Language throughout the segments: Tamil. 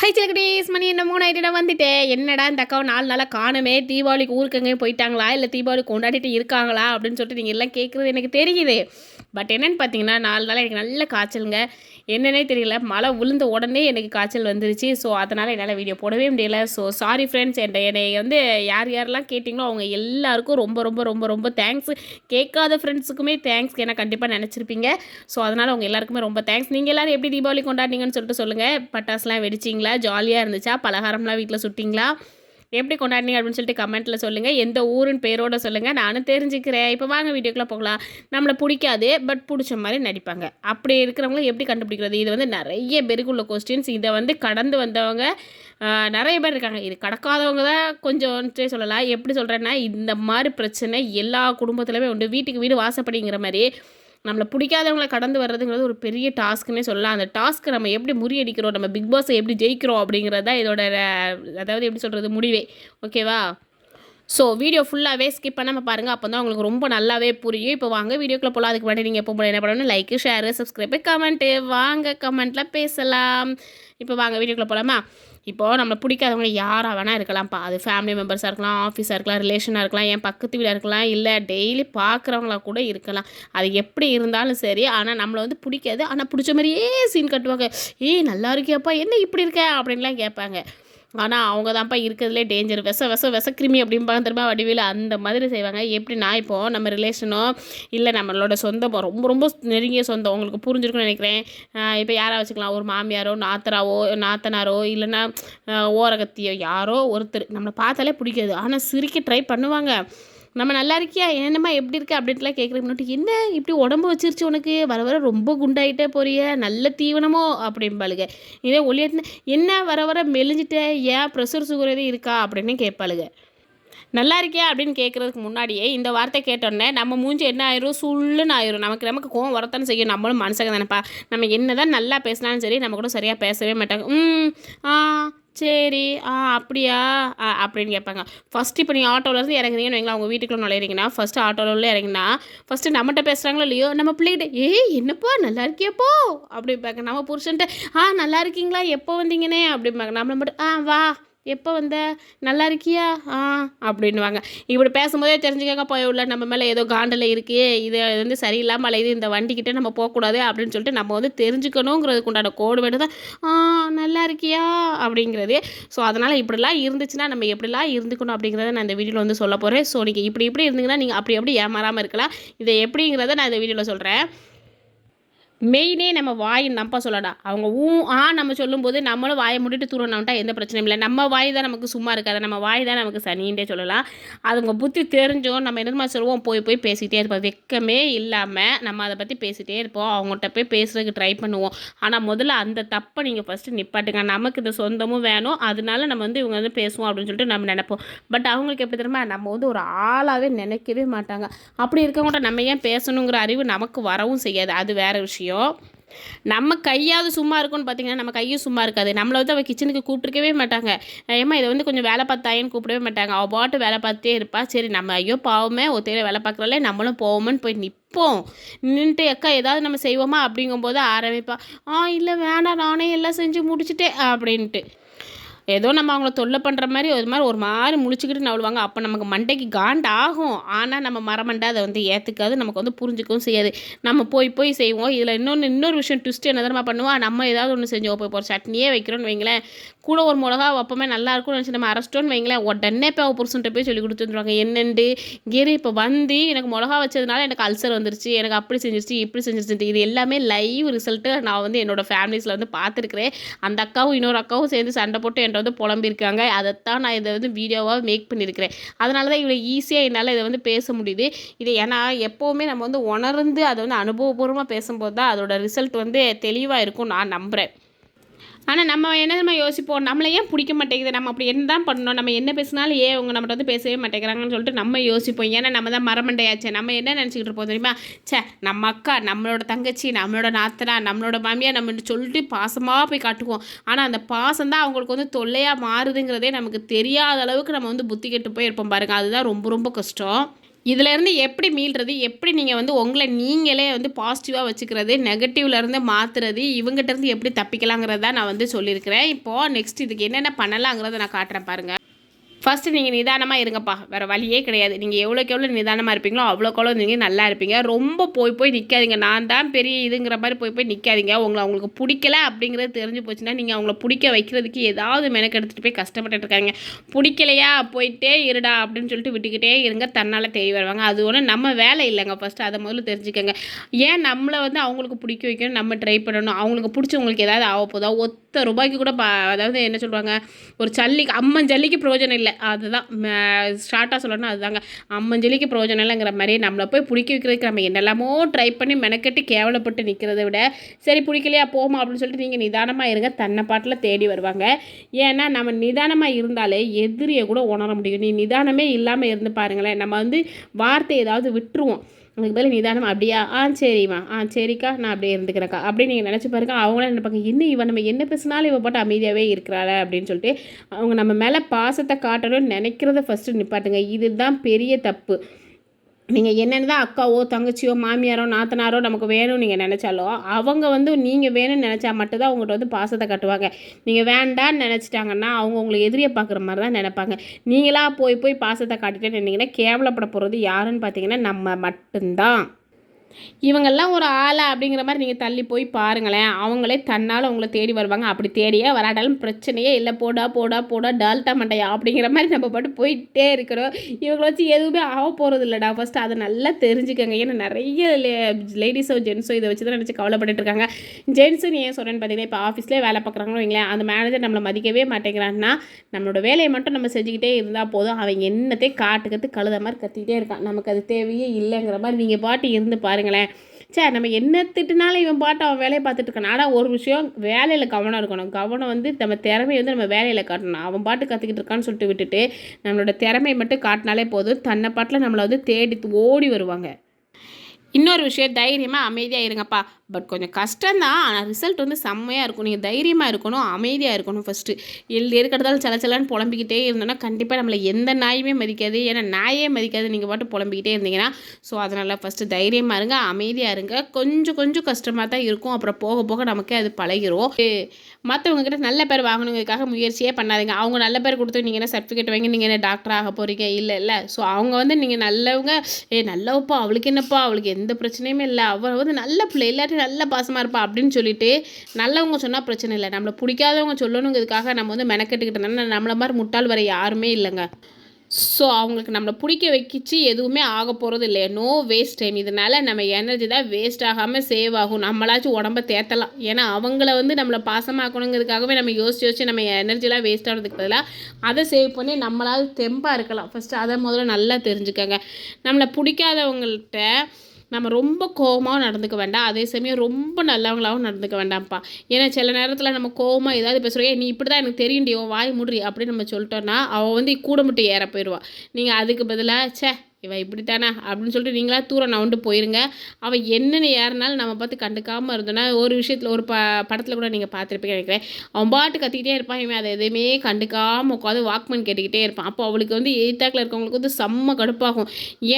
ஹை சிலகுடீஸ் மணி என்ன மூணு ஆகிட்டு வந்துட்டேன் என்னடா இந்த அக்காவை நாலு நாளாக காணுமே? தீபாவளிக்கு ஊருக்கு எங்கேயும் போயிட்டாங்களா? இல்லை தீபாவளி கொண்டாடிட்டு இருக்காங்களா? அப்படின்னு சொல்லிட்டு நீங்கள் எல்லாம் கேட்குறது எனக்கு தெரியுது. பட் என்னென்னு பார்த்தீங்கன்னா நாலு நாளாக எனக்கு நல்ல காய்ச்சலுங்க. என்னன்னே தெரியல. மழை விழுந்த உடனே எனக்கு காய்ச்சல் வந்துருச்சு. ஸோ அதனால் என்னால் வீடியோ போடவே முடியல. ஸோ சாரி ஃப்ரெண்ட்ஸ் என் என்னை வந்து யார் யாரெல்லாம் கேட்டிங்களோ அவங்க எல்லாருக்கும் ரொம்ப ரொம்ப ரொம்ப ரொம்ப தேங்க்ஸ் கேட்காத ஃப்ரெண்ட்ஸுக்குமே தேங்க்ஸ் ஏன்னா கண்டிப்பாக நினச்சிருப்பீங்க. ஸோ அதனால் அவங்க எல்லாருக்குமே ரொம்ப தேங்க்ஸ் நீங்கள் எல்லோரும் எப்படி தீபாவளி கொண்டாடினீங்கன்னு சொல்லிட்டு சொல்லுங்கள் பட்டாசுலாம் வெடிச்சிங்களா? ஜாலியாக இருந்துச்சா? பலகாரம்லாம் வீட்டில் சுட்டிங்களா? எப்படி கொண்டாடினீங்க அப்படின்னு சொல்லிட்டு கமெண்ட்டில் சொல்லுங்கள் எந்த ஊருன்னு பேரோட சொல்லுங்கள் நானும் தெரிஞ்சுக்கிறேன். இப்போ வாங்க வீடியோக்குள்ளே போகலாம். நம்மளை பிடிக்காது பட் பிடிச்ச மாதிரி நடிப்பாங்க. அப்படி இருக்கிறவங்க எப்படி கண்டுபிடிக்கிறது? இது வந்து நிறைய பேருக்குள்ள கொஸ்டின்ஸ் இதை வந்து கடந்து வந்தவங்க நிறைய பேர் இருக்காங்க. இது கடக்காதவங்க தான் கொஞ்சம் சொல்லலாம். எப்படி சொல்கிறேன்னா இந்த மாதிரி பிரச்சனை எல்லா குடும்பத்துலேயுமே உண்டு. வீட்டுக்கு வீடு வாசப்படிங்கிற மாதிரி நம்மளை பிடிக்காதவங்களை கடந்து வர்றதுங்கிறது ஒரு பெரிய டாஸ்க்குன்னே சொல்லலாம். அந்த டாஸ்க்கை நம்ம எப்படி முறியடிக்கிறோம்? நம்ம பிக் பாஸை எப்படி ஜெயிக்கிறோம்? அப்படிங்கிறது இதோட அதாவது எப்படி சொல்கிறது முடிவே. ஓகேவா? ஸோ வீடியோ ஃபுல்லாகவே ஸ்கிப் பண்ணாமல் பாருங்கள் அப்போ தான் உங்களுக்கு ரொம்ப நல்லாவே புரியும். இப்போ வாங்க வீடியோக்குள்ளே போகலாம் அதுக்கு முன்னாடி நீங்கள் எப்போ போல என்ன பண்ணணும் லைக்கு ஷேரு சப்ஸ்கிரைபு கமெண்ட்டு வாங்க கமெண்ட்டில் பேசலாம். இப்போ வாங்க வீடியோக்குள்ளே போகலாமா இப்போது நம்மளை பிடிக்காதவங்க யாராக வேணால் இருக்கலாம்ப்பா. அது ஃபேமிலி மெம்பர்ஸாக இருக்கலாம் ஆஃபீஸாக இருக்கலாம் ரிலேஷனாக இருக்கலாம் என் பக்கத்து வீடாக இருக்கலாம் இல்லை டெய்லி பார்க்குறவங்களா கூட இருக்கலாம். அது எப்படி இருந்தாலும் சரி ஆனால் நம்மளை வந்து பிடிக்காது. ஆனால் பிடிச்ச மாதிரியே சீன் கட்டுவாங்க. ஏய் நல்லா இருக்கியாப்பா என்ன இப்படி இருக்க? அப்படின்லாம் கேட்பாங்க. ஆனால் அவங்க தான்ப்பா இருக்கிறதுலே டேஞ்சர் விச விச விசக்கிருமி அப்படிம்பாங்க திரும்ப வடிவில் அந்த மாதிரி செய்வாங்க. எப்படி நான் இப்போது நம்ம ரிலேஷனோ இல்லை நம்மளோட சொந்தம் ரொம்ப ரொம்ப நெருங்கிய சொந்தம். உங்களுக்கு புரிஞ்சிருக்குன்னு நினைக்கிறேன். இப்போ யாராக வச்சுக்கலாம்? ஒரு மாமியாரோ நாத்தராவோ நாத்தனாரோ இல்லைன்னா ஓரகத்தியோ யாரோ ஒருத்தர். நம்மளை பார்த்தாலே பிடிக்காது. ஆனால் சிரிக்க ட்ரை பண்ணுவாங்க. நம்ம நல்லா இருக்கியா? என்னம்மா எப்படி இருக்க? அப்படின்ட்டுலாம் கேட்குற முன்னாடி என்ன? இப்படி உடம்பு வச்சிருச்சு உனக்கு? வர வர ரொம்ப குண்டாயிட்டே போறிய. நல்ல தீவனமோ? அப்படிம்பாளுங்க. இதே ஒளியாட்டின என்ன வர வர மெலிஞ்சிட்ட? ஏன் ப்ரெஷர் சுகர் எதுவும் இருக்கா? அப்படின்னு கேட்பாளுங்க. நல்லா இருக்கியா? அப்படின்னு கேட்குறதுக்கு முன்னாடியே இந்த வார்த்தை கேட்டோன்னே நம்ம மூஞ்சி என்ன ஆயிரும்? சுள்ளுன்னு ஆயிரும். நமக்கு நமக்கு கோவம் வரத்தானே செய்யும். நம்மளும் மனசுக்கு தானேப்பா. நம்ம என்ன தான் நல்லா பேசினாலும் சரி நம்ம கூட சரியாக பேசவே மாட்டாங்க. ம் ஆ சரி ஆ அப்படியா? அப்படின்னு கேட்பாங்க. ஃபஸ்ட்டு இப்போ நீங்கள் ஆட்டோவிலேருந்து இறங்குறீங்கன்னு வைங்களா அவங்க வீட்டுக்குள்ளே நுழையிறீங்கன்னா ஃபஸ்ட்டு ஆட்டோவில் இறங்கினா ஃபஸ்ட்டு நம்மகிட்ட பேசுகிறாங்களோ இல்லையோ நம்ம பிள்ளைகிட்ட ஏய் என்னப்பா நல்லா இருக்கியாப்போ? அப்படிம்பாங்க. நம்ம புருஷன்ட்ட ஆ நல்லா இருக்கீங்களா? எப்போ வந்தீங்கன்னே? அப்படிம்பாங்க. நம்மளை மட்டும் ஆ வா. எப்போ வந்த? நல்லா இருக்கியா? ஆ அப்படின்வாங்க இப்படி பேசும்போதே தெரிஞ்சுக்கங்க போய் உள்ள நம்ம மேலே ஏதோ காண்டில் இருக்குது இது வந்து சரியில்லாமல் அலையுது இந்த வண்டிக்கிட்டே நம்ம போகக்கூடாது அப்படின்னு சொல்லிட்டு நம்ம வந்து தெரிஞ்சுக்கணுங்கிறதுக்கு உண்டான கோடு வேணும் தான் ஆ நல்லா இருக்கியா? அப்படிங்கிறது. ஸோ அதனால் இப்படிலாம் இருந்துச்சுன்னா நம்ம எப்படிலாம் இருந்துக்கணும் அப்படிங்கிறத நான் இந்த வீடியோவில் வந்து சொல்ல போகிறேன் ஸோ நீங்கள் இப்படி இப்படி இருந்தீங்கன்னா நீங்கள் அப்படி அப்படி ஏமாறாமல் இருக்கலாம். இதை எப்படிங்கிறத நான் இந்த வீடியோவில் சொல்கிறேன் மெயினே நம்ம வாய் நம்ப சொல்லடா. அவங்க ஊ ஆ நம்ம சொல்லும்போது நம்மளும் வாயை முடிட்டு தூரணும்ட்டா எந்த பிரச்சனையும் இல்லை. நம்ம வாய் தான் நமக்கு சும்மா இருக்காது. நம்ம வாய் தான் நமக்கு சனின்றே சொல்லலாம். அதுங்க புத்தி தெரிஞ்சோம் நம்ம என்ன சொல்லுவோம்? போய் போய் பேசிகிட்டே இருப்போம். வெக்கமே இல்லாமல் நம்ம அதை பற்றி பேசிகிட்டே இருப்போம். அவங்கள்ட்ட போய் பேசுறதுக்கு ட்ரை பண்ணுவோம். ஆனால் முதல்ல அந்த தப்பை நீங்கள் ஃபஸ்ட்டு நிப்பாட்டுங்க. நமக்கு இந்த சொந்தமும் வேணும். அதனால நம்ம வந்து இவங்க வந்து பேசுவோம் அப்படின்னு சொல்லிட்டு நம்ம நினைப்போம். பட் அவங்களுக்கு எப்படி தெரியுமா? நம்ம வந்து ஒரு ஆளாகவே நினைக்கவே மாட்டாங்க. அப்படி இருக்கவங்கள்ட்ட நம்ம ஏன் பேசணுங்கிற அறிவு நமக்கு வரவும் செய்யாது. அது வேறு விஷயம். விஷயம் நம்ம கையாவது சும்மா இருக்கும்னு பார்த்தீங்கன்னா நம்ம கையும் சும்மா இருக்காது. நம்மளை வந்து அவள் கிச்சனுக்கு கூப்பிட்டுருக்கவே மாட்டாங்க. ஏமா இதை வந்து கொஞ்சம் வேலை பார்த்தாயின்னு கூப்பிடவே மாட்டாங்க. அவள் பாட்டு வேலை பார்த்தே இருப்பா. சரி நம்ம ஐயோ பாவமே ஒத்தையில வேலை பார்க்குறல நம்மளும் போவோம்னு போய் நிற்போம் நின்றுட்டு எக்கா ஏதாவது நம்ம செய்வோமா? அப்படிங்கும்போது ஆரம்பிப்பா. ஆ இல்லை வேணாம். நானே எல்லாம் செஞ்சு முடிச்சுட்டேன் அப்படின்ட்டு. ஏதோ நம்ம அவங்கள தொல்லை பண்ணுற மாதிரி ஒரு மாதிரி ஒரு மாதிரி முழிச்சுக்கிட்டு நவழுவாங்க அப்போ நமக்கு மண்டைக்கு காண்ட் ஆகும். ஆனால் நம்ம மரமண்டை அதை வந்து ஏற்றுக்காது நமக்கு வந்து புரிஞ்சுக்கவும் செய்யாது. நம்ம போய் போய் செய்வோம். இதில் இன்னொன்று இன்னொரு விஷயம் ட்விஸ்ட் என்ன தான் பண்ணுவோம் நம்ம ஏதாவது ஒன்று செஞ்சோம் போய் ஒரு சட்னியே வைக்கிறோன்னு வைங்களேன். கூட ஒரு மிளகா அப்போமே நல்லா இருக்கும்னு நினச்சி நம்ம அரைச்சிட்டோன்னு வைங்களேன் உடனே இப்போ புருஷன்ட்ட போய் சொல்லி கொடுத்துருவாங்க என்னென்று கேரி இப்போ வந்து எனக்கு மிளகா வச்சதுனால எனக்கு அல்சர் வந்துருச்சு எனக்கு அப்படி செஞ்சிருச்சு இப்படி செஞ்சிருச்சு இது எல்லாமே லைவ் ரிசல்ட்டு நான் வந்து என்னோடய ஃபேமிலிஸில் வந்து பார்த்துருக்குறேன். அந்த அக்காவும் இன்னொரு அக்காவும் சேர்ந்து சண்டை போட்டு என்கிட்ட வந்து புலம்பிருக்காங்க அதைத்தான் நான் இதை வந்து வீடியோவாக மேக் பண்ணியிருக்கிறேன். அதனால தான் இவ்வளோ ஈஸியாக என்னால் இதை வந்து பேச முடியுது. இது ஏன்னா எப்போவுமே நம்ம வந்து உணர்ந்து அதை வந்து அனுபவபூர்வமாக பேசும்போது தான் அதோட ரிசல்ட் வந்து தெளிவாக இருக்கும் நான் நம்புகிறேன் ஆனால் நம்ம என்ன நம்ம யோசிப்போம்? நம்மளை ஏன் பிடிக்க மாட்டேங்குது? நம்ம அப்படி என்ன தான் பண்ணணும்? நம்ம என்ன பேசினாலும் ஏன் அவங்க நம்மகிட்ட வந்து பேசவே மாட்டேங்கிறாங்கன்னு சொல்லிட்டு நம்ம யோசிப்போம். ஏன்னா நம்ம தான் மரமண்டையாச்சு. நம்ம என்ன நினச்சிக்கிட்டு இருப்போம் தெரியுமா? சே நம்ம அக்கா நம்மளோட தங்கச்சி நம்மளோட நாத்தனா நம்மளோட மாமியா நம்ம சொல்லிட்டு பாசமாக போய் காட்டுவோம். ஆனால் அந்த பாசம் தான் அவங்களுக்கு வந்து தொல்லையாக மாறுதுங்கிறதே நமக்கு தெரியாத அளவுக்கு நம்ம வந்து புத்தி கெட்டு போய் இருப்போம் பாருங்கள் அதுதான் ரொம்ப ரொம்ப கஷ்டம். இதிலேருந்து எப்படி மீள்றது எப்படி நீங்கள் வந்து உங்களை நீங்களே வந்து பாசிட்டிவாக வச்சுக்கிறது நெகட்டிவ்லேருந்து மாற்றுறது இவங்ககிட்டருந்து எப்படி தப்பிக்கலாங்கிறத நான் வந்து சொல்லியிருக்கிறேன். இப்போது நெக்ஸ்ட் இதுக்கு என்னென்ன பண்ணலாங்கிறத நான் காட்டுறேன் பாருங்கள் ஃபஸ்ட்டு நீங்கள் நிதானமாக இருங்கப்பா. வேறு வழியே கிடையாது. நீங்கள் எவ்வளோக்கு எவ்வளோ நிதானமாக இருப்பீங்களோ அவ்வளோக்கு அவ்வளோ நீங்கள் நல்லா இருப்பீங்க. ரொம்ப போய் போய் நிற்காதீங்க நான் தான் பெரிய இதுங்கிற மாதிரி போய் போய் நிற்காதீங்க உங்களை அவங்களுக்கு பிடிக்கல அப்படிங்கிறது தெரிஞ்சு போச்சுன்னா நீங்கள் அவங்கள பிடிக்க வைக்கிறதுக்கு ஏதாவது மெனக்கு எடுத்துகிட்டு போய் கஷ்டப்பட்டுட்டு இருக்காங்க. பிடிக்கலையா? போயிட்டே இருடா அப்படின்னு சொல்லிட்டு விட்டுக்கிட்டே இருங்க. தன்னால் தேடி வருவாங்க. அது ஒன்றும் நம்ம வேலை இல்லைங்க. ஃபஸ்ட்டு அதை முதல்ல தெரிஞ்சுக்கோங்க. ஏன் நம்மளை வந்து அவங்களுக்கு பிடிக்க வைக்கணும்? நம்ம ட்ரை பண்ணணும். அவங்களுக்கு பிடிச்சவங்களுக்கு ஏதாவது ஆக போதா ஒத்து ரூபாய்க்கு கூட பா அதாவது என்ன சொல்கிறாங்க ஒரு ஜல்லிக்கு அம்மன் ஜல்லிக்கு பிரயோஜனம் இல்லை. அதுதான் ஷார்ட்டாக சொல்லணும் அதுதாங்க. அம்மன் ஜல்லிக்கு பிரயோஜனம் இல்லைங்கிற மாதிரி நம்மளை போய் பிடிக்க வைக்கிறதுக்கு நம்ம என்னெல்லாமோ ட்ரை பண்ணி மெனக்கட்டி கேவலப்பட்டு நிற்கிறத விட சரி பிடிக்கலையா போமா அப்படின்னு சொல்லிட்டு நீங்கள் நிதானமாக இருங்க. தன்னை பாட்டில் தேடி வருவாங்க. ஏன்னா நம்ம நிதானமாக இருந்தாலே எதிரியை கூட உணர முடியும். நீ நிதானமே இல்லாமல் இருந்து பாருங்களேன். நம்ம வந்து வார்த்தை ஏதாவது விட்டுருவோம். அதுக்கு பதில் நிதானம் அப்படியா? ஆ சரிம்மா. ஆ சரிக்கா நான் அப்படியே இருந்துக்கிறேக்கா அப்படின்னு நீங்கள் நினச்சி பாருங்க. அவங்களும் நினைப்பாங்க? இன்னும் இவன் நம்ம என்ன பேசினாலும் இவன் போட்டு அமைதியாகவே இருக்கிறாள் அப்படின்னு சொல்லிட்டு அவங்க நம்ம மேலே பாசத்தை காட்டணும்னு நினைக்கிறத ஃபஸ்ட்டு நிப்பாட்டுங்க. இதுதான் பெரிய தப்பு. நீங்கள் என்னென்ன தான் அக்காவோ தங்கச்சியோ மாமியாரோ நாத்தனாரோ நமக்கு வேணும்னு நீங்கள் நினச்சாலும் அவங்க வந்து நீங்கள் வேணும்னு நினச்சா மட்டும்தான் அவங்கள்ட்ட வந்து பாசத்தை கட்டுவாங்க. நீங்கள் வேண்டான்னு நினச்சிட்டாங்கன்னா அவங்க உங்களை எதிரியை பார்க்குற மாதிரி தான் நினைப்பாங்க. நீங்களாக போய் போய் பாசத்தை காட்டிட்டே நின்னீங்கன்னா கேவலப்பட போகிறது யாருன்னு பார்த்தீங்கன்னா நம்ம மட்டும்தான். இவங்கெல்லாம் ஒரு ஆளா அப்படிங்கிற மாதிரி நீங்கள் தள்ளி போய் பாருங்களேன். அவங்களே தன்னால் உங்களை தேடி வருவாங்க. அப்படி தேடியே வராட்டாலும் பிரச்சனையே இல்லை. போடா போடா போடா டால்ட்டா மண்டையா அப்படிங்கிற மாதிரி நம்ம பாட்டு போயிட்டே இருக்கிறோம். இவங்களை வச்சு எதுவுமே ஆக போகிறது இல்லைடா. ஃபஸ்ட்டு அதை நல்லா தெரிஞ்சுக்கோங்க. ஏன்னா நிறைய லேடிஸோ ஜென்ஸோ இதை வச்சு தான் நினச்சி கவலைப்பட்டுட்டு இருக்காங்க. ஜென்ஸுன்னு ஏன் சொல்கிறேன்னு பார்த்தீங்கன்னா இப்போ ஆஃபீஸ்லேயே வேலை பார்க்குறாங்களோ வைங்களேன். அந்த மேனேஜர் நம்மளை மதிக்கவே மாட்டேங்கிறான்னா நம்மளோட வேலையை மட்டும் நம்ம செஞ்சுக்கிட்டே இருந்தால் போதும். அவங்க என்னத்தை காட்டுக்கத்து கழுத மாதிரி கத்திக்கிட்டே இருக்கான். நமக்கு அது தேவையே இல்லைங்கிற மாதிரி நீங்கள் பாட்டு இருந்து பாருங்களேன். சே நம்ம என்ன திட்டுனாலும் இவன் பாட்டு அவன் வேலையை பார்த்துட்டு இருக்கான். ஆனால் ஒரு விஷயம் வேலையில் கவனம் இருக்கணும். கவனம் வந்து நம்ம திறமையை வந்து நம்ம வேலையில் காட்டணும். அவன் பாட்டு கற்றுக்கிட்டு இருக்கான்னு சொல்லிட்டு விட்டுட்டு நம்மளோட திறமையை மட்டும் காட்டினாலே போதும். தன்னை பாட்டில் நம்மளை வந்து தேடி ஓடி வருவாங்க. இன்னொரு விஷயம் தைரியமாக அமைதியாக இருங்கப்பா. பட் கொஞ்சம் கஷ்டம்தான். ஆனால் ரிசல்ட் வந்து செம்மையாக இருக்கும். நீங்கள் தைரியமாக இருக்கணும் அமைதியாக இருக்கணும் ஃபஸ்ட்டு எல் இருக்கிறதால சில சிலன்னு புலம்பிக்கிட்டே இருந்தோன்னா கண்டிப்பாக நம்மளை எந்த நாயுமே மதிக்காது. ஏன்னா நாயே மதிக்காது. நீங்கள் பாட்டு புலம்பிக்கிட்டே இருந்தீங்கன்னா ஸோ அதனால் ஃபஸ்ட்டு தைரியமாக இருங்க அமைதியாக இருங்க. கொஞ்சம் கொஞ்சம் கஷ்டமாக தான் இருக்கும். அப்புறம் போக போக நமக்கே அது பழகிரும். மற்றவங்க கிட்ட நல்ல பேர் வாங்கணுங்கிறதுக்காக முயற்சியே பண்ணாதீங்க. அவங்க நல்ல பேர் கொடுத்து நீங்கள் என்ன சர்டிஃபிகேட் வாங்கி நீங்கள் என்ன டாக்டர் ஆக போகிறீங்க இல்லை இல்லை. ஸோ அவங்க வந்து நீங்கள் நல்லவங்க. ஏ நல்லவப்பா. அவளுக்கு என்னப்பா? அவளுக்கு எந்த பிரச்சனையுமே இல்லை. அவள் வந்து நல்ல பிள்ளை இல்லாட்டி நல்ல பாசமாக இருப்பா அப்படின்னு சொல்லிட்டு நல்லவங்க சொன்னால் பிரச்சனை இல்லை. நம்மளை பிடிக்காதவங்க சொல்லணுங்கிறதுக்காக நம்ம வந்து மெனக்கெட்டுக்கிட்டோம்னா நம்மளை மாதிரி முட்டாள் வர யாருமே இல்லைங்க. ஸோ அவங்களுக்கு நம்மளை பிடிக்க வைக்கிச்சு எதுவுமே ஆக போகிறது இல்லை நோ வேஸ்ட் டைம் இதனால் நம்ம எனர்ஜி தான் வேஸ்ட் ஆகாமல் சேவ் ஆகும். நம்மளாச்சும் உடம்ப தேத்தலாம். ஏன்னா அவங்கள வந்து நம்மளை பாசமாக்கணுங்கிறதுக்காகவே நம்ம யோசிச்சு யோசிச்சு நம்ம எனர்ஜிலாம் வேஸ்ட் ஆகிறதுக்கு பதிலாக அதை சேவ் பண்ணி நம்மளால் தெம்பாக இருக்கலாம். ஃபஸ்ட்டு அதை முதல்ல நல்லா தெரிஞ்சுக்கோங்க. நம்மளை பிடிக்காதவங்கள்ட்ட நம்ம ரொம்ப கோவமாகவும் நடந்துக்க வேண்டாம். அதே சமயம் ரொம்ப நல்லவங்களாகவும் நடந்துக்க வேண்டாம்ப்பா. ஏன்னா சில நேரத்தில் நம்ம கோவமாக ஏதாவது பேசுகிறோம் ஏ நீ இப்படி தான் எனக்கு தெரியும்டி உன் வாய் முடி அப்படின்னு நம்ம சொல்லிட்டோன்னா அவள் வந்து கூட மட்டும் ஏற போயிடுவாள் நீங்கள் அதுக்கு பதிலாக சே இவன் இப்படித்தானே அப்படின்னு சொல்லிட்டு நீங்களாக தூரம் நவுண்டு போயிருங்க. அவள் என்னென்ன யாருனாலும் நம்ம பார்த்து கண்டுக்காமல் இருந்தோன்னா ஒரு விஷயத்தில் ஒரு ப படத்தில் கூட நீங்கள் பார்த்துருப்பீங்க நினைக்கிறேன். அவன் பாட்டு கத்திக்கிட்டே இருப்பான் இவன் அதை எதுவுமே கண்டுக்காமல் உட்காந்து வாக்மேன் கேட்டுக்கிட்டே இருப்பான். அப்போ அவளுக்கு வந்து எழுத்தாக்கில் இருக்கிறவங்களுக்கு வந்து செம்ம கடுப்பாகும்.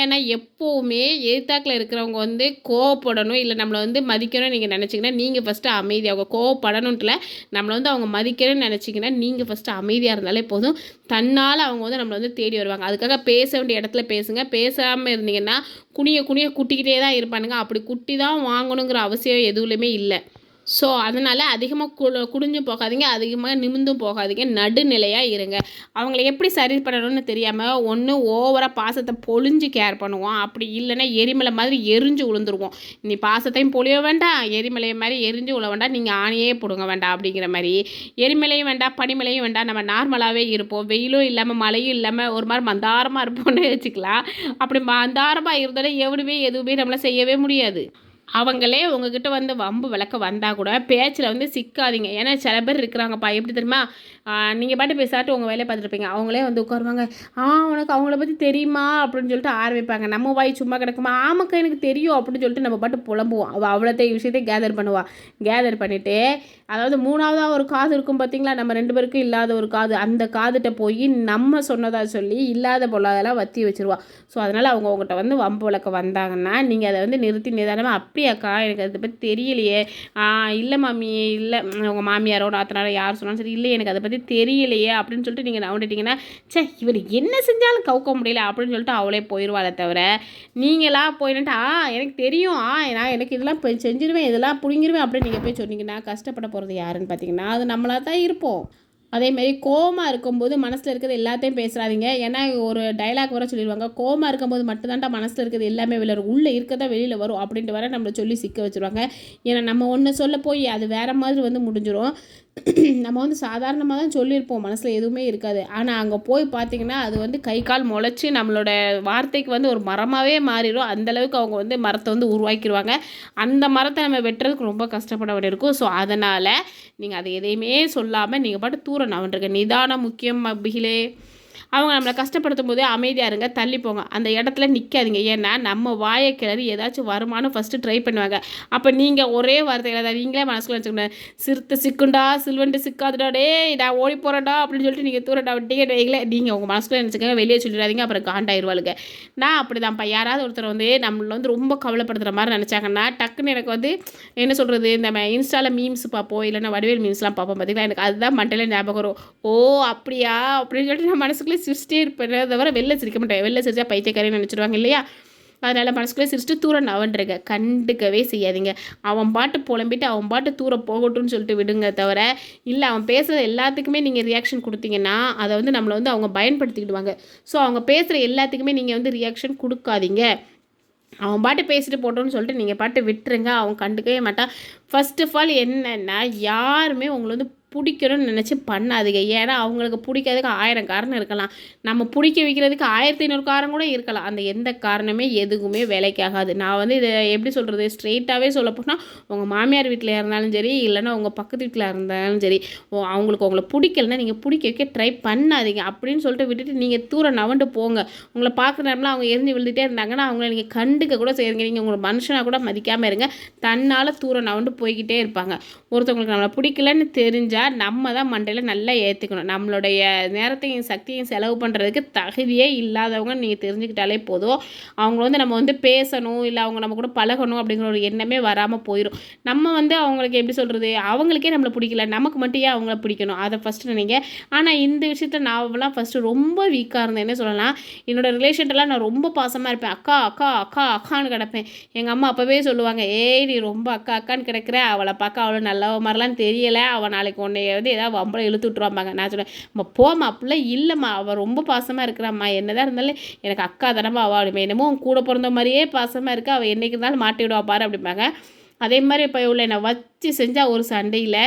ஏன்னா எப்போவுமே எழுத்தாக்கில் இருக்கிறவங்க வந்து கோவப்படணும் இல்லை நம்மளை வந்து மதிக்கணும்னு நீங்கள் நினச்சிங்கன்னா நீங்கள் ஃபஸ்ட்டு அமைதியாக கோவப்படணுன்ட்டில் நம்மளை வந்து அவங்க மதிக்கணும்னு நினச்சிங்கன்னா நீங்கள் ஃபஸ்ட்டு அமைதியாக இருந்தாலே போதும். தன்னால் அவங்க வந்து நம்மளை வந்து தேடி வருவாங்க. அதுக்காக பேச வேண்டிய இடத்துல பேசுங்க. பேசாமல் இருந்தீங்கன்னா குனிய குனிய குட்டிக்கிட்டே தான் இருப்பானுங்க. அப்படி குட்டி தான் வாங்கணுங்கிற அவசியம் எதுவுலையுமே இல்லை. ஸோ அதனால் அதிகமாக கு குடிஞ்சும் போகாதீங்க அதிகமாக நிமிந்தும் போகாதீங்க நடுநிலையாக இருங்க. அவங்கள எப்படி சரி பண்ணணும்னு தெரியாமல் ஒன்று ஓவராக பாசத்தை பொழிஞ்சு கேர் பண்ணுவோம். அப்படி இல்லைன்னா எரிமலை மாதிரி எரிஞ்சு விழுந்துருவோம் நீ பாசத்தையும் பொழிய வேண்டாம் எரிமலையை மாதிரி எரிஞ்சு விழ வேண்டாம் நீங்கள் ஆணையே பிடுங்க வேண்டாம் அப்படிங்கிற மாதிரி. எரிமலையும் வேண்டாம் பனிமலையும் வேண்டாம் நம்ம நார்மலாகவே இருப்போம். வெயிலும் இல்லாமல் மழையும் இல்லாமல் ஒரு மாதிரி மந்தாரமாக இருப்போம்னு வச்சுக்கலாம். அப்படி மந்தாரமாக இருந்தோன்னா எவனுமே எதுவுமே நம்மளை செய்யவே முடியாது. அவங்களே உங்ககிட்ட வந்து வம்பு விளக்க வந்தால் கூட பேச்சில் வந்து சிக்காதீங்க. ஏன்னா சில பேர் இருக்கிறாங்கப்பா. எப்படி தெரியுமா? நீங்கள் பாட்டு பேசாட்டு உங்கள் வேலையை பார்த்துருப்பீங்க அவங்களே வந்து உட்காருவாங்க. ஆ உனக்கு அவங்கள பற்றி தெரியுமா? அப்படின்னு சொல்லிட்டு ஆரம்பிப்பாங்க. நம்ம வாய் சும்மா கிடக்குமா? ஆமாக்கா எனக்கு தெரியும் அப்படின்னு சொல்லிட்டு நம்ம பாட்டு புலம்புவோம். அவள் அவ்வளோத்தை விஷயத்தை கேதர் பண்ணுவாள் கேதர் பண்ணிவிட்டு அதாவது மூணாவதாக ஒரு காது இருக்கும் பார்த்தீங்களா? நம்ம ரெண்டு பேருக்கும் இல்லாத ஒரு காது. அந்த காதுகிட்ட போய் நம்ம சொன்னதாக சொல்லி இல்லாத பொல்லாதெல்லாம் வத்தி வச்சுருவா. ஸோ அதனால் அவங்க உங்கள்கிட்ட வந்து வம்பு விளக்க வந்தாங்கன்னா நீங்கள் அதை வந்து நிறுத்தி நிதானமாக அப்படியாக்கா எனக்கு அதை பற்றி தெரியலையே? இல்லை மாமி இல்லை. உங்கள் மாமியாரோ நாத்தனாரோ யார் சொன்னாலும் சரி இல்லை எனக்கு அதை பற்றி தெரியலையே அப்படின்னு சொல்லிட்டு நீங்கள் நவண்டிட்டிங்கன்னா சே இவர் என்ன செஞ்சாலும் கவுக்க முடியல அப்படின்னு சொல்லிட்டு அவளே போயிடுவாளே தவிர நீங்களா போயிட்டு ஆ எனக்கு தெரியும். ஆ நான் எனக்கு இதெல்லாம் செஞ்சிருவேன் இதெல்லாம் பிடிங்கிருவேன் அப்படின்னு நீங்கள் போய் சொன்னீங்கன்னா கஷ்டப்பட போகிறது யாருன்னு பார்த்தீங்கன்னா அது நம்மளாக தான் இருப்போம். அதேமாரி கோவமாக இருக்கும்போது மனசில் இருக்கிறது எல்லாத்தையும் பேசுகிறாதீங்க ஏன்னா ஒரு டைலாக் வர சொல்லிடுவாங்க கோவமாக இருக்கும்போது மட்டும்தான்டா மனசில் இருக்கிறது எல்லாமே வெளியே உள்ளே இருக்கதான் வெளியில் வரும் அப்படின்ட்டு வர நம்மளை சொல்லி சிக்க வச்சுருவாங்க. ஏன்னா நம்ம ஒன்று சொல்ல போய் அது வேறு மாதிரி வந்து முடிஞ்சிடும் நம்ம வந்து சாதாரணமாக தான் சொல்லியிருப்போம். மனசில் எதுவுமே இருக்காது. ஆனால் அங்கே போய் பார்த்திங்கன்னா அது வந்து கை கால் முளைச்சி நம்மளோட வார்த்தைக்கு வந்து ஒரு மரமாகவே மாறிடும். அந்தளவுக்கு அவங்க வந்து மரத்தை வந்து உருவாக்கிடுவாங்க அந்த மரத்தை நம்ம வெட்டுறதுக்கு ரொம்ப கஷ்டப்பட வேண்டியிருக்கும் ஸோ அதனால் நீங்கள் அதை எதையுமே சொல்லாமல் நீங்கள் பாட்டு தூரம் நான் நிதானம் முக்கியம் பிகிலே அவங்க நம்மளை கஷ்டப்படுத்தும் போதே அமைதியாக இருங்க தள்ளி போங்க. அந்த இடத்துல நிற்காதீங்க ஏன்னா நம்ம வாயை கிளறி ஏதாச்சும் வருமானம் ஃபஸ்ட்டு ட்ரை பண்ணுவாங்க. அப்போ நீங்கள் ஒரே வார்த்தையில் தான் நீங்களே மனசுக்குள்ள வச்சுக்கணும். சிறுத்தை சிக்குண்டா சில்வண்டு சிக்காதுடா டே நான் ஓடி போகிறேன்டா அப்படின்னு சொல்லிட்டு நீங்கள் தூரடா டிக்கெட் வைக்கல நீங்கள் உங்கள் மனசுக்குள்ள நினச்சிக்கோங்க வெளியே சொல்லிடாதீங்க அப்புறம் காண்டாயிருவாளுங்க. நான் அப்படி தான்ப்பா யாராவது ஒருத்தர் வந்து நம்மளை வந்து ரொம்ப கவலைப்படுத்துகிற மாதிரி நினச்சாங்கன்னா டக்குன்னு எனக்கு வந்து என்ன சொல்கிறது இந்த இன்ஸ்டாவில் மீம்ஸ் பார்ப்போம் இல்லைன்னா வடிவேல் மீம்ஸ்லாம் பார்ப்போம் பார்த்தீங்களா எனக்கு அதுதான் மண்டையில் ஞாபகம் வரும். ஓ அப்படியா? அப்படின்னு சொல்லிட்டு நான் மனசுக்குள்ளே சிரிச்சிட்டே இருப்பேன் தவிர வெளில சிரிக்க மாட்டேன். வெளில சிரிச்சா பைத்தியக்காரன்னு நினச்சிடுவாங்க இல்லையா? அதனால் மனசுக்குள்ளே சிரிச்சுட்டு தூரம் நவன்றிருக்க கண்டுக்கவே செய்யாதீங்க. அவன் பாட்டு புலம்பிட்டு அவன் பாட்டு தூரம் போகட்டும்னு சொல்லிட்டு விடுங்க தவிர இல்லை அவன் பேசுகிற எல்லாத்துக்குமே நீங்கள் ரியாக்ஷன் கொடுத்தீங்கன்னா அதை வந்து நம்மளை வந்து அவங்க பயன்படுத்திக்கிடுவாங்க. ஸோ அவங்க பேசுகிற எல்லாத்துக்குமே நீங்கள் வந்து ரியாக்ஷன் கொடுக்காதீங்க. அவன் பாட்டு பேசிட்டு போட்டோன்னு சொல்லிட்டு நீங்கள் பாட்டு விட்டுருங்க. அவன் கண்டுக்கவே மாட்டான். ஃபஸ்ட் ஆஃப் ஆல் என்னென்னா யாருமே உங்களை வந்து பிடிக்கணும்னு நினச்சி பண்ணாதுங்க. ஏன்னா அவங்களுக்கு பிடிக்கிறதுக்கு ஆயிரம் காரணம் இருக்கலாம். நம்ம பிடிக்க வைக்கிறதுக்கு ஆயிரத்தி ஐநூறு காரணம் கூட இருக்கலாம். அந்த எந்த காரணமே எதுக்குமே வேலைக்காகாது. நான் வந்து இதை எப்படி சொல்கிறது ஸ்ட்ரெயிட்டாகவே சொல்ல போனால் உங்கள் மாமியார் வீட்டில் இருந்தாலும் சரி இல்லைன்னா உங்கள் பக்கத்து வீட்டில் இருந்தாலும் சரி அவங்களுக்கு உங்களை பிடிக்கலன்னா நீங்கள் பிடிக்க வைக்க ட்ரை பண்ணாதீங்க. அப்படின்னு சொல்லிட்டு விட்டுட்டு நீங்கள் தூரம் நவண்டு போங்க. உங்களை பார்க்குற நேரம்லாம் அவங்க எரிஞ்சு விழுந்துட்டே இருந்தாங்கன்னா அவங்கள நீங்கள் கண்டுக்க கூட செய்யுங்க நீங்கள் உங்களை மனுஷனாக கூட மதிக்காமல் இருங்க. தன்னால் தூரம் நவண்டு போய்கிட்டே இருப்பாங்க. ஒருத்தவங்களுக்கு நம்மளை பிடிக்கலன்னு தெரிஞ்சால் தெரிஞ்சால் நம்ம தான் மண்டையில் நல்லா ஏற்றுக்கணும் நம்மளுடைய நேரத்தையும் சக்தியும் செலவு பண்ணுறதுக்கு தகுதியே இல்லாதவங்க நீங்கள் தெரிஞ்சுக்கிட்டாலே போதும். அவங்கள வந்து நம்ம வந்து பேசணும் இல்லை அவங்க நம்ம கூட பழகணும் அப்படிங்கிற ஒரு எண்ணமே வராமல் போயிடும் நம்ம வந்து அவங்களுக்கு எப்படி சொல்கிறது அவங்களுக்கே நம்மளை பிடிக்கல. நமக்கு மட்டும் ஏன் அவங்கள பிடிக்கணும்? அதை ஃபஸ்ட்டு நினைங்க ஆனால் இந்த விஷயத்தில் நான்லாம் ஃபஸ்ட்டு ரொம்ப வீக்காக இருந்தேன். என்ன சொல்லலாம்? என்னோடய ரிலேஷன்ட்டெல்லாம் நான் ரொம்ப பாசமாக இருப்பேன். அக்கா அக்கா அக்கா அக்கான்னு கிடப்பேன். எங்கள் அம்மா அப்போவே சொல்லுவாங்க ஏய் நீ ரொம்ப அக்கா அக்கான்னு கிடக்கிற. அவளை பார்க்க அவ்வளோ நல்ல மாதிரிலாம் தெரியலை. அவள் நாளைக்கு உன்னை வந்து ஏதாவது வம்பளை இழுத்து விட்டுருவாம்பாங்க. நான் சொல்லுவேன் போமா அப்படிலாம் இல்லைம்மா அவள் ரொம்ப பாசமாக இருக்கிறாம்மா. என்னதான் இருந்தாலும் எனக்கு அக்கா தானம்மா அவள் என்னமோ கூட பிறந்த மாதிரியே பாசமாக இருக்கா. அவள் என்றைக்கு இருந்தாலும் மாட்டி விடுவா பாரு அப்படிம்பாங்க. அதே மாதிரி இப்போ இவ்வளோ என்னை வச்சு செஞ்சால் ஒரு சண்டையில்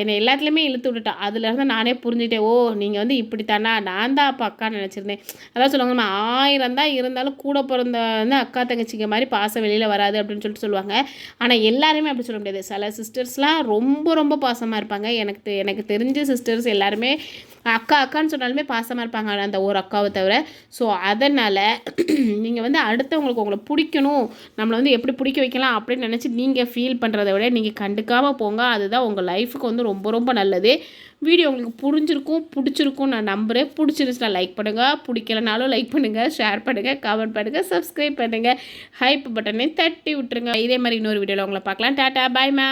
என்னை எல்லாத்துலேயுமே இழுத்து விட்டுட்டா. அதுலேருந்து நானே புரிஞ்சுட்டேன் ஓ நீங்கள் வந்து இப்படி தானா நான் தான் அப்போ அக்கான்னு நினச்சிருந்தேன். அதான் சொல்லுவாங்க நம்ம ஆயிரம் தான் இருந்தாலும் கூட பிறந்த வந்து அக்கா தங்கச்சிங்க மாதிரி பாசம் வெளியில் வராது அப்படின்னு சொல்லிட்டு சொல்லுவாங்க. ஆனால் எல்லாருமே அப்படி சொல்ல முடியாது. சில சிஸ்டர்ஸ்லாம் ரொம்ப ரொம்ப பாசமாக இருப்பாங்க. எனக்கு எனக்கு தெரிஞ்ச சிஸ்டர்ஸ் எல்லாருமே அக்கா அக்கான்னு சொன்னாலுமே பாசமாக இருப்பாங்க அந்த ஒரு அக்காவை தவிர. ஸோ அதனால் நீங்கள் வந்து அடுத்தவங்களுக்கு உங்களை பிடிக்கணும். நம்மளை வந்து எப்படி பிடிக்க வைக்கலாம் அப்படின்னு நினச்சி நீங்கள் ஃபீல் பண்ணுறத விட நீங்கள் கண்டுக்காமல் போங்க. அதுதான் உங்கள் லைஃபுக்கு வந்து ரொம்ப ரொம்ப நல்லது. வீடியோ உங்களுக்கு புரிஞ்சிருக்கும் பிடிச்சிருக்கும் நான் நம்புகிறேன் பிடிச்சிருந்துச்சுன்னா லைக் பண்ணுங்கள் பிடிக்கலனாலும் லைக் பண்ணுங்கள் ஷேர் பண்ணுங்கள் கமெண்ட் பண்ணுங்கள் சப்ஸ்கிரைப் பண்ணுங்கள் ஹைப் பட்டனை தட்டி விட்டுருங்க. இதே மாதிரி இன்னொரு வீடியோவில் உங்களை பார்க்கலாம். டாட்டா பாய்மா